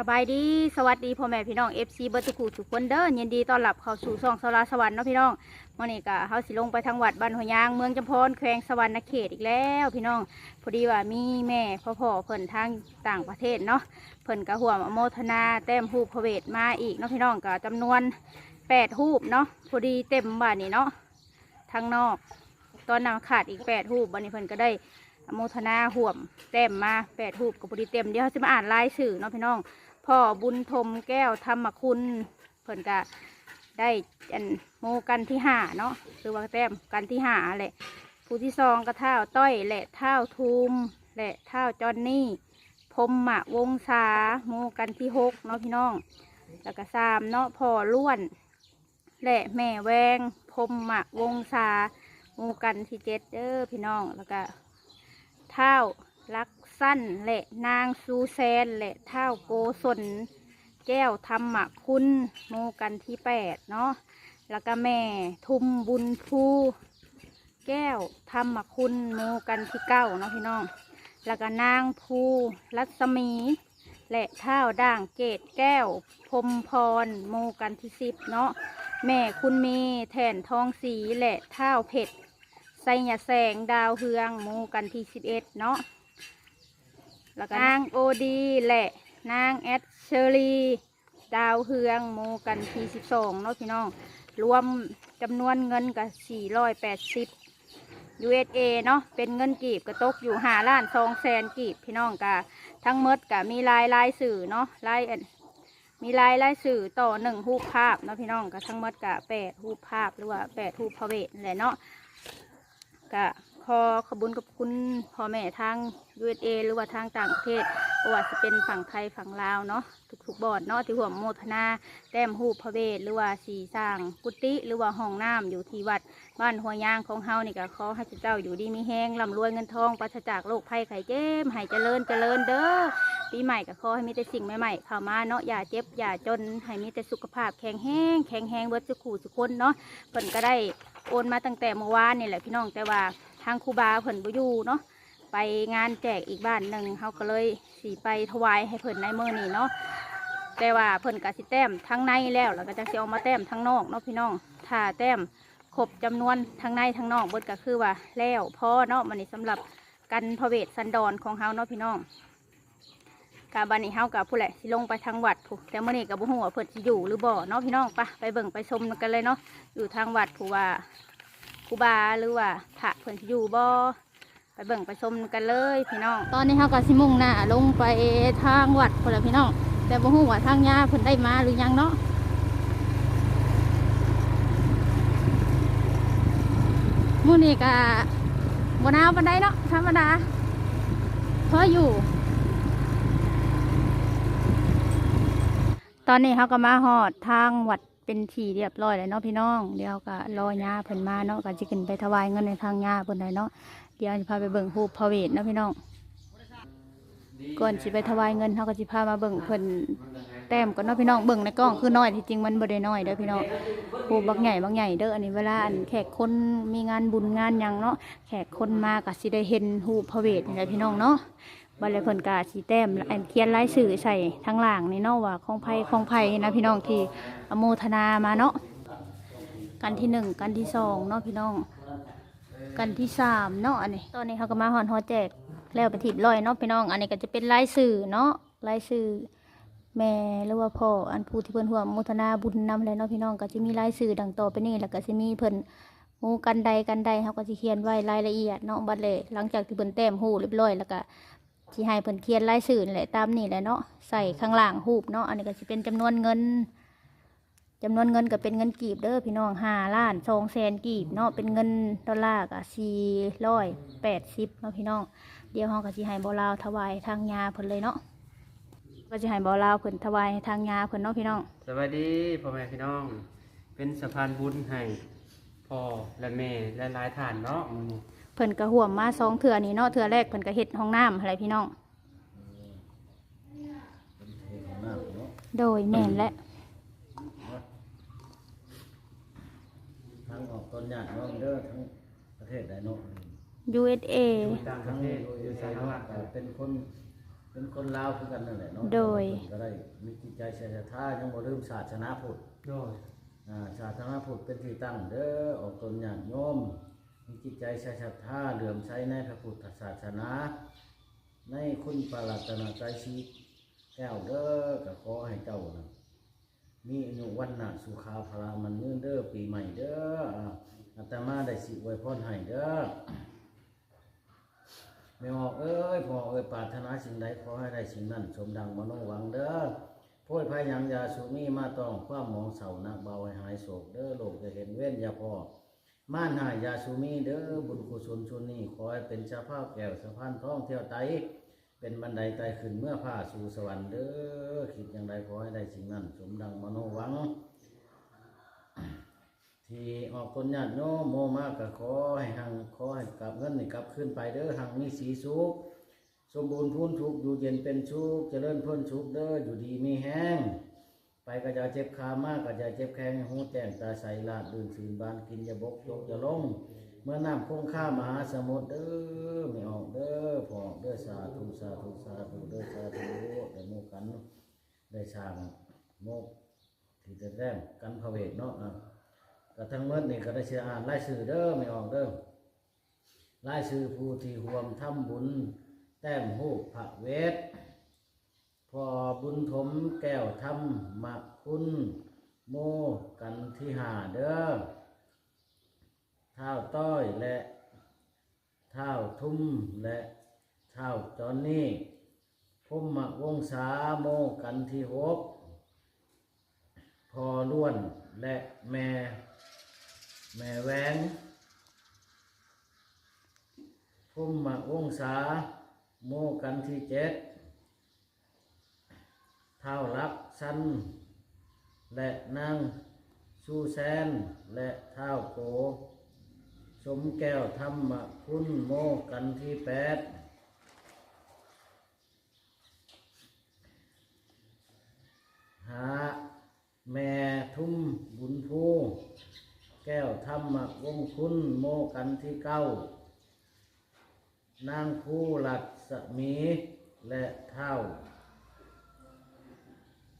สบายดีสวัสดีพ่อแม่พี่น้อง FC เบิร์ตุกูทุกคนเด้อยินดีต้อนรับเข้าสู่ช่องสลาสวรรค์เนาะพี่น้องวันนี้ก็เฮาสิลงไปทางวัดบ้านหัวยางเมืองจำพรแขวงสวรรณเขตอีกแล้วพี่น้องพอดีว่ามีแม่พ่อพ่อเพิ่นทางต่างประเทศเนาะเพิ่นก็ห่วมอโมทนาแต้มหูพระเวทมาอีกเนาะพี่น้องก็จำนวนแปดหูปเนาะพอดีเต็มบ้านนี้เนาะทางนอก ตอนนั้นขาดอีกแปดหูปวันนี้เพิ่นก็ได้อโมทนาห่วมเต็มมาแปดหูปกับพอดีเต็มเดี๋ยวเราจะมาอ่านรายชื่อเนาะพี่น้อง พ่อบุญทมแก้วธรรมคุณเพิ่นก็ได้อันโมกันที่ห้าเนาะหรือว่าแต้มกันที่ห้าแหละ ผู้ที่สองก็เท่าต้อยและเท่าทูมและเท่าจอนนี่พมมะวงศาโมกันที่หกเนาะพี่น้อง แล้วก็สามเนาะพ่อล้วน และแม่แวงพมมะวงศาโมกันที่เจ็ดเด้อพี่น้องแล้วก็เท่าลัก สั้นและนางซูแซนและเท่าโกศลแก้วธรรมคุณโมกันที่แปดเนาะแล้วก็แม่ทุมบุญภูแก้วธรรมคุณโมกันที่เก้าเนาะพี่น้อง แล้วก็นางภูรัศมี และเท่าด่างเกตแก้วพรมพรโมกันที่สิบเนาะแม่คุณเมแทนทองสีและเท่าเผ็ดไซยาแสงดาวเฮืองโมกันที่สิบเอ็ดเนาะ แล้วก็นางโอดีและ นางแอดเชอรีดาวเฮืองโมกันทีสิบสองเนาะพี่น้อง รวมจำนวนเงินกับสี่ร้อยแปดสิบ USA เนาะเป็นเงินกีบกระตกอยู่หาล้านสองแสนกีบพี่น้องกะทั้งหมดกะมีลายลายสื่อเนาะลายมีลายลายสื่อต่อหนึ่งรูปภาพเนาะพี่น้องกะทั้งหมดกะแปดรูปภาพหรือว่าแปดรูปพระเวทแหละเนาะก็ ขอขอบุญกับคุณพ่อแม่ทาง USA หรือว่าทางต่างประเทศว่าจะเป็นฝั่งไทยฝั่งลาวเนาะทุกๆบอดเนาะที่ห่วมโมทนาแต้มหูพระเวทหรือว่าสีสร้างกุฏิหรือว่าห้องน้ำอยู่ที่วัดบ้านหัวยางของเฮานี่ก็ขอให้เจ้าอยู่ดีมีแห้งร่ำรวยเงินทองปราศจากโรคภัยไข้เจ็บให้เจริญเจริญเด้อปีใหม่ก็ขอให้มีแต่สิ่งใหม่ๆเข้ามาเนาะอย่าเจ็บอย่าจนให้มีแต่สุขภาพแข็งแรงแข็งแรงเบิดสุขูสุขคนเนาะเพิ่นก็ได้โอนมาตั้งแต่เมื่อวานนี่แหละพี่น้องแต่ว่า ทางครูบาเพิ่นบ่อยู่เนาะไปงานแจกอีกบ้านหนึ่งเขาก็เลยสีไปถวายให้เพิ่นในเมื่อนี้เนาะแต่ว่าเพิ่นก็สิแต้มทั้งในแล้วแล้วก็จะสิเอามาแต้มทั้งนอกเนาะพี่น้องถ้าแต้มครบจำนวนทั้งในทั้งนอกเบิดก็คือว่าแล้วพอเนาะมันนี้สำหรับกันพระเวทสันดรของเฮาเนาะพี่น้องกาบันนี้เฮากับผู้แหละสิลงไปทางวัดผู้แต่เมื่อนี้กับบุหัวเพิ่นสิอยู่หรือบ่เนาะพี่น้องไปะไปเบิ่งไปชมกันเลยเนาะอยู่ทางวัดผู้ว่า ครูบาหรือว่าพระเพิ่นสิอยู่บ่ไปเบิ่งไปชมกันเลยพี่น้อง ตอนนี้เฮาก็สิมุ่งหน้าลงไปทางวัดพุ่นละพี่น้อง แต่บ่ฮู้ว่าทางยาเพิ่นได้มาหรือยังเนาะมื้อนี้ก็บ่หนาวปานใดเนาะธรรมดาพออยู่ ตอนนี้เขาก็มาหอดทางวัด เป็นที่เรียบร้อยแล้วเนาะพี่น้อง เดี๋ยวก็รอย่าเพิ่นมาเนาะก็จะขึ้นไปถวายเงินในทางย่าเพิ่นได้เนาะเดี๋ยวจะพาไปเบิ่งภูพระเวทเนาะพี่น้องก่อนสิไปถวายเงินเขาก็สิพามาเบิ่งเพิ่นแต้มก่อนเนาะพี่น้องเบิ่งในกล้องคือน้อยที่จริงมันบ่ได้น้อยเด้อพี่น้องภูบักใหญ่บักใหญ่เด้ออันนี้เวลาอันแขกคนมีงานบุญงานหยังเนาะแขกคนมาก็สิได้เห็นภูพระเวทนี่แหละพี่น้องเนาะบัดเลยเพิ่นกาสีแต้มอันเขียนรายชื่อใส่ทั้งหล่างนี่เนาะว่าของไผของไผนะพี่น้องที่ อโมทนามาเนาะกันที่หนึ่งกันที่สองเนาะพี่น้อง กันที่สามเนาะอันนี้ตอนนี้เขาก็มาหอนหอแจกแล้วไปนทิบร้อยเนาะพี่น้อง อันนี้ก็จะเป็นรายชื่อเนาะรายชื่อแม่หรือว่าพ่ออันผู้ที่เพิ่นห่วมโมทนาบุญนำเลยเนาะพี่น้องก็จะมีรายชื่อดังต่อไปนี้แล้วก็จะมีเพิ่นหมูกันใดกันใดเขาก็จะเขียนไว้รายละเอียดเนาะบัดเลยหลังจากที่เพิ่นแต้มหูเรียบร้อยแล้วก็ที่ให้เพิ่นเขียนรายชื่อแหละตามนี่แหละเนาะใส่ข้างล่างหูเนาะอันนี้ก็จะเป็นจำนวนเงิน จำนวนเงินก็เป็นเงินกีบเด้อพี่น้องห้าล้านสองแสนกีบเนาะเป็นเงินดอลลาร์ก็สี่ร้อยแปดสิบเนาะพี่น้อง เดี๋ยวเขาก็จะให้บอลาวถวายทางยาเพิ่นเลยเนาะก็จะให้บอลาวเพิ่นถวายทางยาเพิ่นเนาะพี่น้อง สวัสดีพ่อแม่พี่น้อง เป็นสะพานบุญให้พ่อและแม่และหลายท่านเนาะมื้อนี้เพิ่นก็ห่วมมาสองเถื่อนี่เนาะเถื่อแรกเพิ่นก็เฮ็ดห้องน้ำอะไรพี่น้อง โดยแม่นและ ทั้งออกต้นหยาดเนาะเด้อทั้งประเทศได้เนาะ USA อยู่ต่างประเทศอยู่สหรัฐเอ่อเป็นคน เป็นคนลาวคือกันนั่นแหละเนาะโดยเพิ่นก็ได้มีจิตใจเสียศรัทธายังบ่ลืมศาสนาพุทธ โดยอ่าศาสนาพุทธเป็นที่ตั้งเด้อออกตนญาติโยมมีจิตใจเสียศรัทธาเหลื่อมใสในพระพุทธศาสนา ในคุณปรัตนาใจชีแก้วเด้อก็ขอให้เจ้านะ มีอายุวันนะสุขาพรามันยืนเด้อปีใหม่เด้ออาตมาได้สิอวยพรให้เด้อไม่ออกเอ้ยพอเอ้ยปรารถนาสิ่งใดขอให้ได้สิ่งนั้นสมดังมโนหวังเด้อโพยพายังยาสุมีมาต้องความมองเสาหนักเบาให้หายโศกเด้อโลกจะเห็นเว้นยาพอม่านหายยาสุมีเด้อบุญกุศลชนนี้ขอให้เป็นเจ้าภาพแก้วสะพานท่องเที่ยวไต เป็นบันไดไต่ขึ้นเมื่อผ้าสู่สวรรค์เด้อคิดอย่างไรขอให้ได้สิ่งนั้น สมดังมโนหวัง ที่ออกคนญาติโยมโมมากก็ขอให้หังขอให้กลับเงินนี่กลับขึ้นไปเด้อหังมีสีสุขสมบูรณ์พูนทุกอยู่เย็นเป็นสุขเจริญเพ้นสุขเด้ออยู่ดีมีแห้งไปก็จะเจ็บขามากก็จะเจ็บแข้งหูแจ้งตาใสลาดดื่นสื่นบานกินยาบกยกยาลง เมื่อน้ำคงข้ามหาสมุทรเด้อไม่ออกเด้อพอกเด้อสาธุสาธุสาธุเด้อสาธุได้โมกันได้สร้างโมกที่จะแรงกันพระเวทเนาะอะทั้งหมดนี่ก็ได้เชื่ออ่านไล่สื่อเด้อไม่ออกเด้อไล่สื่อผู้ที่ห่วมทำบุญ แต้มหูพระเวทพอบุญถมแก้วทำมักคุณโมกันที่หาเด้อ ท้าต้อยและเท้าทุ่มและเท้าจอนนี่พุ่มมักวงศาโมกันที่หกพอล้วนและแม่ แม่แหวงพุ่มมักวงศาโมกันที่เจ็ดเท้ารับสั้นและนางชูแซนและเท้าโก สมแก้วธรรมคุณโมกันที่แปดหาแม่ทุ่มบุญภูแก้วธรรมวงคุณโมกันที่เก้านางคู่หลัดสมีและเท้า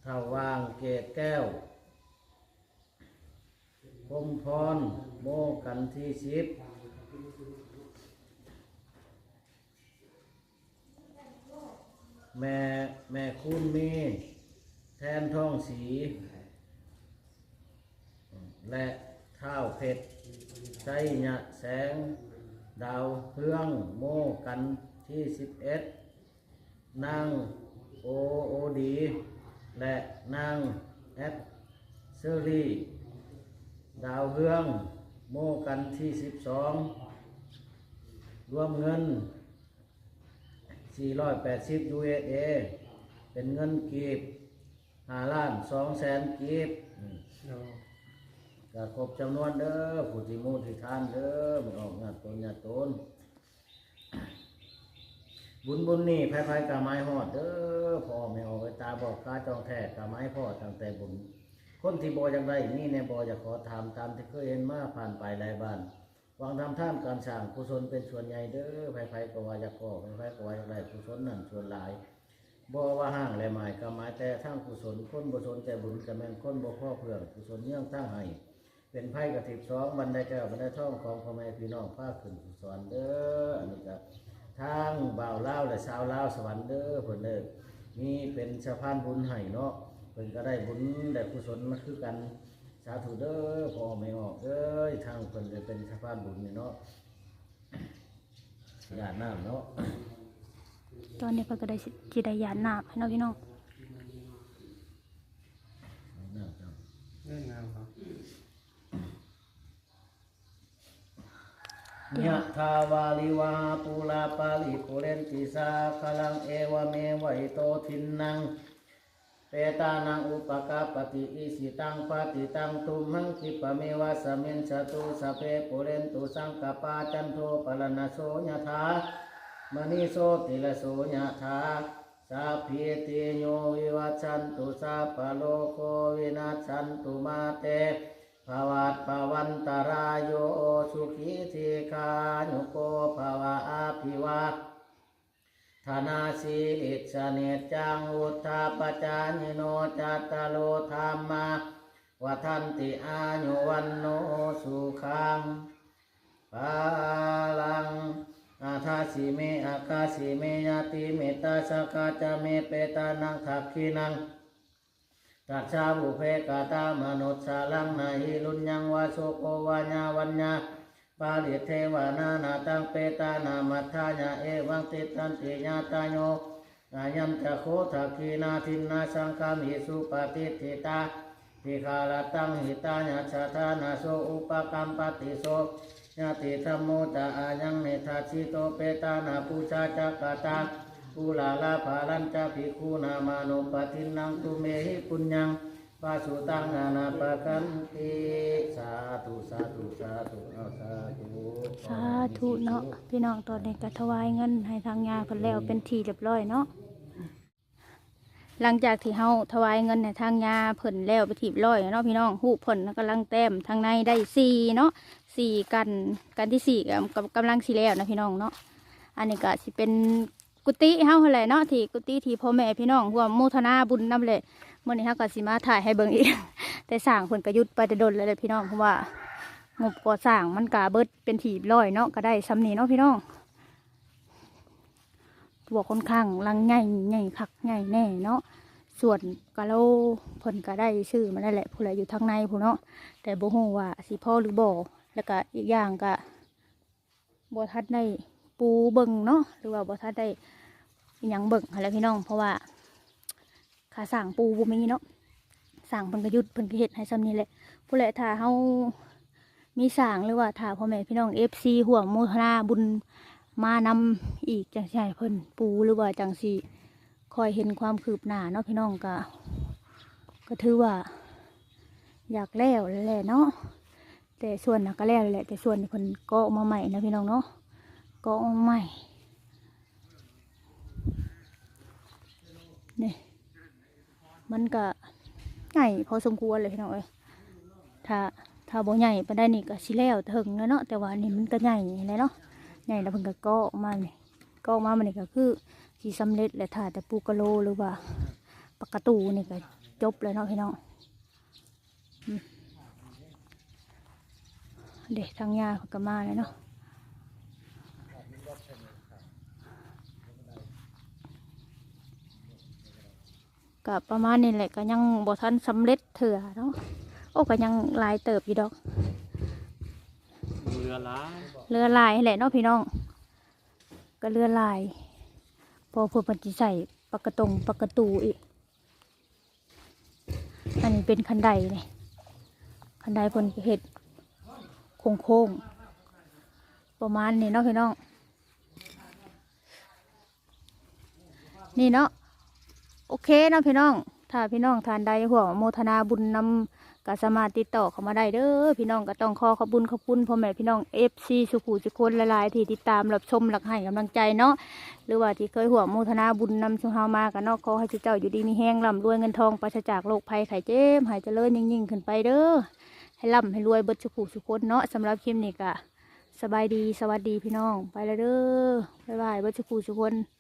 เท่าวางเกตแก้ว พงพร โมกันที่สิบแม่แม่คุณมี แทนท้องสี และข้าวเผ็ดไส้หยะแสง ดาวเฮืองโมกันที่สิบเอ็ดนางโอโอดี และนางแอดเซอรี่ ดาวเฮืองโมกันที่สิบสองรวมเงิน 480 USA เป็นเงินกีบ5ล้าน2แสนกีบอืมโดยก็ครบจำนวนเด้อผู้ที่มูที่ทานเด้อมันออกงานตนญาติตนบุญบุญนี่ไผๆกะไม้หอดเด้อพ่อแม่ออกไปตาบอกกาจองแท้กะไม้พ่อตั้งแต่บุญ คนที่บ่จังได้นี่ในบ่จะขอถามตามที่เคยเห็นมาผ่านไปหลายบ้านวังทำท่ามการสร้างกุศลเป็นส่วนใหญ่เด้อไผๆก็ว่าจะขอไผๆก็ว่าจะได้กุศลนั่นส่วนหลายบ่ว่าห้างและหมายก็หมายแต่ทั้งกุศลคนบ่สนใจบุญก็แม่นคนบ่พ่อเพื่องกุศลเนื่องตั้งให้เป็นไพ่กระถิบสองบันไดแก้วบันไดท่องของพ่อแม่พี่น้องภาคขึ้นกุศลเด้ออันนี้ก็ทางบ่าวเล่าและสาวเล่าสวรรค์เด้อเพิ่นเด้อมีเป็นสะพานบุญให้เนาะ พิ่นก็ได้บุญได้กุศลมาคือกันสาธุเด้อพ่อไม่ออกเด้อทางเพิ่นจะเป็นสะพานบุญนี่เนาะญาติน้ำเนาะตอนนี้เพิ่นก็ได้สิสิได้ยานน้ำให้เนาะพี่น้องน้ำครับเรื่องงามครับยะทาวาลิวาปูลาปาลิโกเรนติสาคลังเอวเมวัยโตทินนัง เปตานังอุปกาปฏิอิสิตังปฏิตังตุมหังคิปะเมวะสะเมนสตุสเพปุเรนตุสังกปาจันโทปรณโสยถามณีโสติลโสยถาสาพีติโยวิวัชันตุสาปโลโควินัสสันตุมาเตภวัตภวันตรายโยสุขีทีคานุโกภวะอาภิวา ธนาสีลิสเนจังอุทธาปจานิโนจัตตาโลธรรมาวัฏันติอายุวันโนสุขังปาลังอาทาสิเมอากาสิเมยาติเมตตาสกาจเมเปตานังทักขินังตัชชาบุเพกาตามนุษย์สาลังนาหิรุญญังวาสุโกวาญาวัญญา ปาลิเทวานานาตังเปตานามัทธาญาเอวังติตันติญาตาโยอายัมจะโคทักีนาทินนาสังคามิสุปฏิทิตาทิคาลตังหิตาญาชาธานาโสอุปกัมปติโสญาติธรรมโมจะอายังเนทัชิโตเปตานาปูชาจักกตากุลาลาภาลันจะภิกขุนามานุปทินังตุเมหิปุญญังาสุตังนานาปะกันติสาธุสาธุสาธุเอาสาธุสาธุเนาะพี่น้องตอนนี้ก็ถวายเงินให้ทางยาเพิ่นแล้วเป็นทีเรียบร้อยเนาะหลังจากที่เฮาถวายเงินให้ทางยาเพิ่นแล้วไปทีบร้อยเนาะพี่น้องหูเพิ่นกำลังแต้มทางในได้สี่เนาะสี่กันกันที่สี่ก็กำลังสีแล้วนะพี่น้องเนาะอันนี้ก็สิเป็นกุฏิเฮาหั่นแหละเนาะที่กุฏิที่พ่อแม่พี่น้องร่วมโมทนาบุญนำเลย มื้อนี้เฮาก็สิมาถ่ายให้เบิ่งอีก แต่สร้างเพิ่นก็หยุดไปแต่ดนแล้วเลยพี่น้องเพราะว่างบก่อสร้างมันกาเบิดเป็นถีบร้อยเนาะก็ได้ซ้ำนี้เนาะพี่น้องตัวค่อนข้างลังใหญ่ใหญ่คักใหญ่แน่เนาะส่วนกะโลเพิ่นก็ได้ชื่อมาได้แหละผู้ใดอยู่ทางในผู้เนาะแต่บ่ฮู้ว่าสิพ่อหรือบ่แล้วก็อีกอย่างก็บ่ทันได้ปูเบิ่งเนาะหรือว่าบ่ทันได้อิหยังเบิ่งอะไรพี่น้องเพราะว่า ค่าสร้างปูบ่มีเนาะสร้างเพิ่นก็ยุดเพิ่นก็เฮ็ดให้ซ้ำนี้แหละผู้ใดถ้าเฮามีสร้างหรือว่าถ้าพ่อแม่พี่น้องเอฟซีห่วงโมทนาบุญมานำอีกจังสิใช่เพิ่นปูหรือว่าจังสีคอยเห็นความคืบหน้าเนาะพี่น้องก็ก็ถือว่า อยากแล้วแหละเนาะแต่ส่วนนะก็แล้วแหละ แต่ส่วนที่เพิ่นก็มาใหม่นะพี่น้องเนาะก็มาใหม่นี่ มันก็ใหญ่พอสมควรเลยพี่น้องเอ้ยถ้าถ้าบ่ใหญ่ไปานใดนี่ก็สิแล้วถึงแล้วเนาะแต่ว่านี่มันก็ใหญ่แล้วเนาะใหญ่แล้วเพิ่นก็กาะออกมานี่เกาะออกมามันนี่ก็คือสิสำเร็จแล้วถ้าแต่ปูกะโลหรือว่าปากกระตูนี่ก็จบแล้วเนาะพี่น้องเด็กทางยาเพิ่นก็มาแล้วเนาะ ก็ประมาณนี้แหละก็ยังบ่ทันสำเร็จเถื่อเนาะโอ้ก็ยังหลายเติบอยู่ดอก เรือหล้ายเรือลายนั่นแหละเนาะพี่น้อง ก็เรือลายพอเพื่อปฏิใส่ปากกระตงปากกระตูอีกอันนี้เป็นคันไดเลยคันไดบนเห็ดโค้งโค้งๆประมาณนี้เนาะพี่น้อง นี่เนาะ โอเคนะพี่น้อง ถ้าพี่น้องทานใดห่วโมทนาบุญนำก็สามารถติดต่อเข้ามาได้เด้อพี่น้องก็ต้องขอขอบคุญขอบคุณพ่อแม่พี่น้องเอฟซีสุขุจุคนหลายที่ติดตามรับชมหลักให้กำลังใจเนาะหรือว่าที่เคยห่วโมทนาบุญนำชุมเฮามากันเนาะขอให้เจ้าอยู่ดีมีแห้งร่ำรวยเงินทองปราศจากโรคภัยไข้เจ็บให้เจริญยิ่งๆขึ้นไปเด้อให้ร่ำให้รวยเบิดสุขุสุคนเนาะสำหรับคลิปนี้ก็สบายดีสวัสดีพี่น้อง ไปแล้วเด้อบ๊ายบายเบิดสุขุสุคน